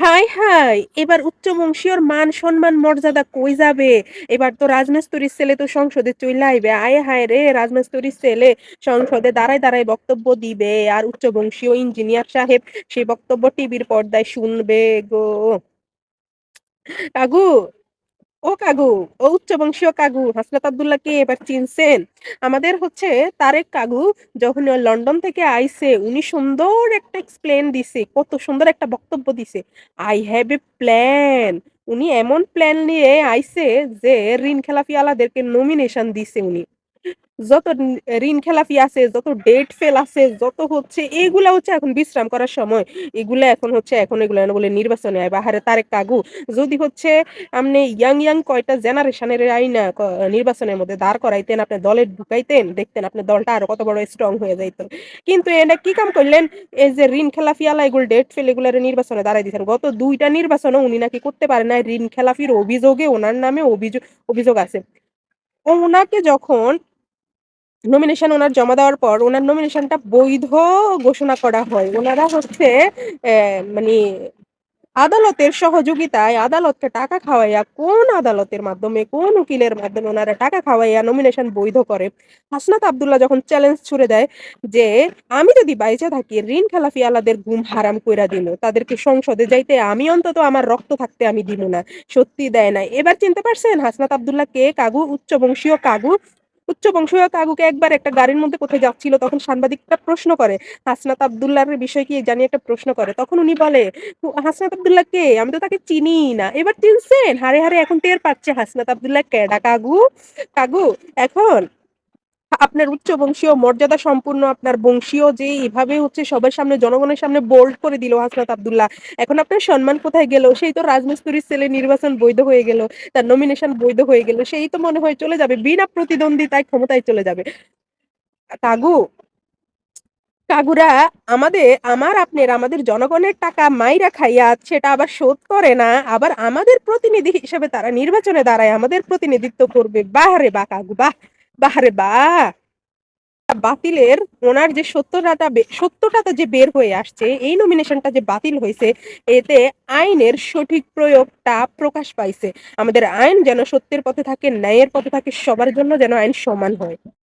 হায়, হায়! এবার উচ্চ বংশীয় মান-সম্মান মর্যাদা কই যাবে? এবার তো রাজনাস্তরীর ছেলে তো সংসদে চলে আইবে। আয় হায় রে! রাজনাস্তরীর ছেলে সংসদে দাঁড়ায়, দাঁড়ায় বক্তব্য দিবে। আর উচ্চ বংশীয় ইঞ্জিনিয়ার সাহেব সেই বক্তব্য টিভির পর্দায় শুনবে গো। কাকু, ও কাগু ও উচ্চ বংশীয় কাকু, হাসনাত আব্দুল্লাহকে এবার চিনছেন? আমাদের হচ্ছে তারেক কাগু যখন লন্ডন থেকে আইসে উনি সুন্দর একটা এক্সপ্লেন দিছে। কত সুন্দর একটা বক্তব্য দিছে। আই হ্যাভ এ প্ল্যান উনি এমন প্ল্যান নিয়ে আইসে যে ঋণ খেলাফি আলাদেরকে নমিনেশন দিছে উনি। যত ঋণ খেলাপি আছে, যত ডেট ফেল আছে, যত হচ্ছে এগুলা হচ্ছে এখন বিশ্রাম করার সময়। এগুলা এখন হচ্ছে এখন এগুলা বলে নির্বাচনে আইবা। আহারে তারেক কাকু যদি হচ্ছে আপনি ইয়াং, ইয়াং কয়টা জেনারেশনের আইনা নির্বাচনের মধ্যে দাঁড় করাইতেন, আপনি দলে ঢুকাইতেন, দেখতেন আপনার দলটা আরও কত বড় স্ট্রং হয়ে যাইত। কিন্তু এনে কি কাম করলেন? এই যে ঋণ খেলাফি আলা এগুলো ডেট ফেল এগুলারে নির্বাচনে দাঁড়াই দিছেন। গত ২ টা নির্বাচনেও উনি নাকি করতে পারে নাই। ঋণ খেলাফির অভিযোগে ওনার নামে অভিযোগ অভিযোগ আছে। ওনাকে যখন নমিনেশন ওনার জমা দেওয়ার পর ওনার নমিনেশনটা বৈধ ঘোষণা করা হয়। ওনারা হচ্ছে মানি আদালতের সহযোগিতায় আদালতকে টাকা খাওয়াইয়া কোন আদালতের মাধ্যমে, কোন উকিলের মাধ্যমে ওনারা টাকা খাওয়াইয়া নমিনেশন বৈধ করে। হাসনাত আবদুল্লাহ যখন চ্যালেঞ্জ ছুড়ে দেয় যে, "আমি যদি বাইচে থাকি ঋণ খেলাফি আলাদের ঘুম হারাম কইরা দিমু। তাদেরকে সংসদে যাইতে আমি অন্তত আমার রক্ত থাকতে আমি দিমু না।" সত্যি দেয় না এবার চিনতে পারছেন হাসনাত আব্দুল্লাহ কে? কাগু উচ্চবংশীয় কাকু। উচ্চবংশীয় কাকুকে একবার একটা গাড়ির মধ্যে কোথায় যাচ্ছিল তখন সাংবাদিকরা প্রশ্ন করে, হাসনাত আবদুল্লাহর বিষয় কি জানি একটা প্রশ্ন করে। তখন উনি বলে, হাসনাত আবদুল্লাহ কে? আমি তো তাকে চিনি না।" এবার চিনছেন? হারে হারে এখন টের পাচ্ছে হাসনাত আবদুল্লাহ কেডা কাগু কাকু এখন আপনার উচ্চ বংশীয় মর্যাদা সম্পূর্ণ আপনার বংশীয় যে এভাবে হচ্ছে সবার সামনে, জনগণের সামনে বোল্ড করে দিল হাসনাত আবদুল্লাহ এখন আপনার সম্মান কোথায় গেল? সেই তো রাজমিস্ত্রির ছেলে নির্বাচন বৈধ হয়ে গেল। তার নমিনেশন বৈধ হয়ে গেল। সেই তো মনে হয় চলে যাবে। বিনা প্রতিদ্বন্দ্বিতায় ক্ষমতায় চলে যাবে। আ কাগুরা আমাদের, আমার আপনার, আমাদের জনগণের টাকা মাইরা খাইয়া সেটা আবার শোধ করে না। আবার আমাদের প্রতিনিধি হিসেবে তারা নির্বাচনে দাঁড়ায়, আমাদের প্রতিনিধিত্ব করবে। বাহ রে বাহ কাকু বাহ! বাহ বা! বাতিলের ওনার যে সত্যটাটা সত্যটা যে বের হয়ে আসছে, এই নমিনেশনটা যে বাতিল হয়েছে এতে আইনের সঠিক প্রয়োগটা প্রকাশ পাইছে। আমাদের আইন যেন সত্যের পথে থাকে, ন্যায়ের পথে থাকে, সবার জন্য যেন আইন সমান হয়।